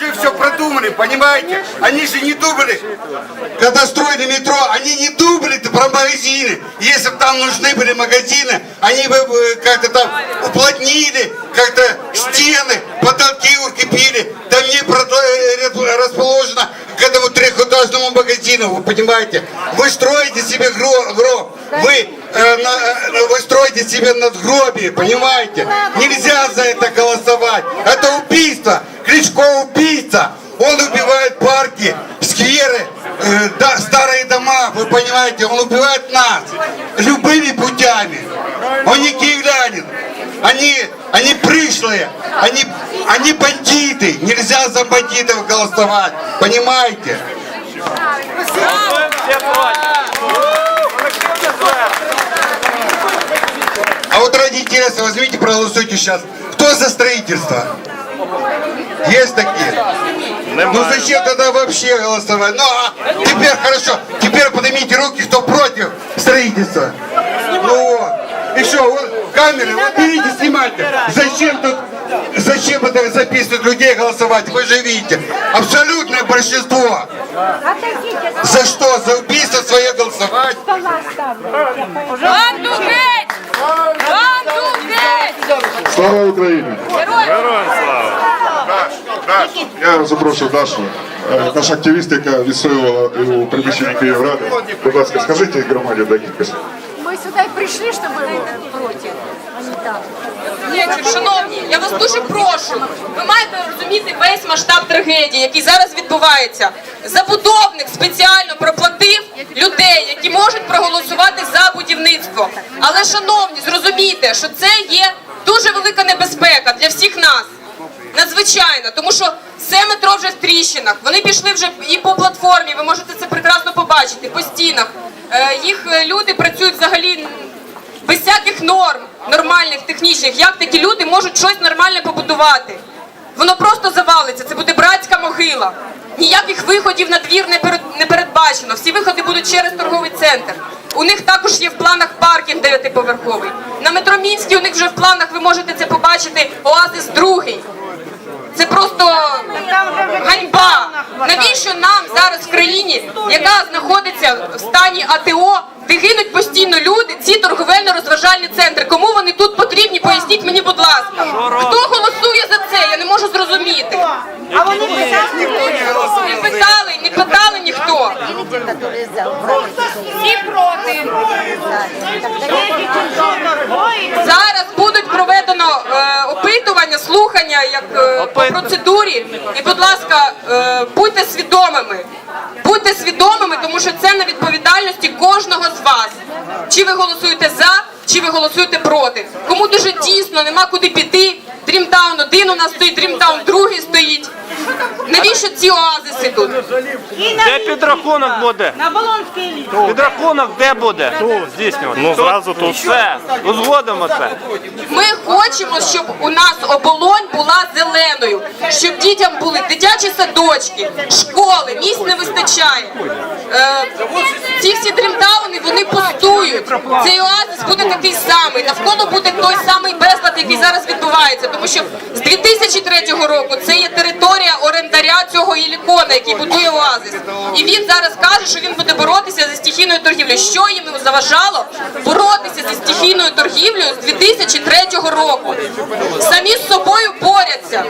Же все продумали, понимаете? Они же не думали, когда строили метро, они не думали про магазины. Если бы там нужны были магазины, они бы э, как-то там уплотнили, как-то стены, потолки укрепили. Там не э, расположено к этому трехэтажному магазину, вы понимаете? Вы строите себе гро- гроб, вы, э, на- э, вы строите себе надгробие, понимаете? Нельзя за это голосовать. Это убийство. Кличко убийца. Он убивает парки, скверы, э, да, старые дома, вы понимаете? Он убивает нас любыми путями. Он не киевлянин. Они, они пришлые, они, они бандиты. Нельзя за бандитов голосовать, понимаете? А вот ради интереса возьмите, проголосуйте сейчас. Кто за строительство? Есть такие? Ну зачем тогда вообще голосовать? Ну а теперь хорошо, теперь поднимите руки, кто против строительства. Ну вот. И что, вот камеры, вот берите, снимайте. Зачем тут, зачем это записывать людей голосовать? Вы же видите, абсолютное большинство. За что? За убийство свое голосовать? Банду геть! Банду геть! Слава Україні! Героям. Я запрошую Дашу, е, наша активістка, яка відстоювала у приміщенні Київради. Будь ласка, скажіть громаді декілька слів. Мы сюда и пришли, чтобы против, а. Ні, шановні, я вас дуже прошу. Ви маєте розуміти весь масштаб трагедії, який зараз відбувається. Забудовник спеціально проплатив людей, які можуть проголосувати за будівництво. Але, шановні, зрозумійте, що це є дуже велика небезпека для всіх нас. Надзвичайно, тому що все метро вже в тріщинах. Вони пішли вже і по платформі. Ви можете це прекрасно побачити по стінах. Е, Їх е, люди працюють взагалі без всяких норм нормальних, технічних. Як такі люди можуть щось нормальне побудувати? Воно просто завалиться. Це буде братська могила. Ніяких виходів на двір не передбачено. Всі виходи будуть через торговий центр. У них також є в планах паркінг дев'ятиповерховий. На метро Мінській у них вже в планах ви можете це побачити. Оазис другий. Це просто ганьба. Навіщо нам зараз в країні, яка знаходиться в стані АТО, де гинуть постійно люди, ці торговельно-розважальні центри? Кому вони тут потрібні? Поясніть мені, будь ласка. Хто голосує за це? Я не можу зрозуміти. А вони Не питали, не питали ніхто. Видите, которые за Всі проти. Зараз будуть проведено е, опитування, слухання як е, по процедурі. І, будь ласка, е, будьте свідомими. Будьте свідомими, тому що це на відповідальності кожного з вас. Чи ви голосуєте за, чи ви голосуєте проти. Кому дуже дійсно нема куди піти. Дрімтаун один у нас стоїть, Дрімтаун другий стоїть. Навіщо ці оазиси тут? Де підрахунок буде? На Болонській лінії. Підрахунок де буде? Тут, здійснювати. Ну, зразу тут. Все, узгодимо це. Ми хочемо, щоб у нас оболонь була зеленою, щоб дітям були дитячі садочки, школи, місць не вистачає. Е, ці всі дрімтауни вони пустують. Цей оазис буде такий самий. Навколо буде той самий безлад, який зараз відбувається. Тому що з 2003 року це є територія орендаря цього Ілікона, який будує оазис. І він зараз каже, що він буде боротися за стихійною торгівлею. Що їм заважало боротися зі стихійною торгівлею з 2003 року? Самі з собою борються.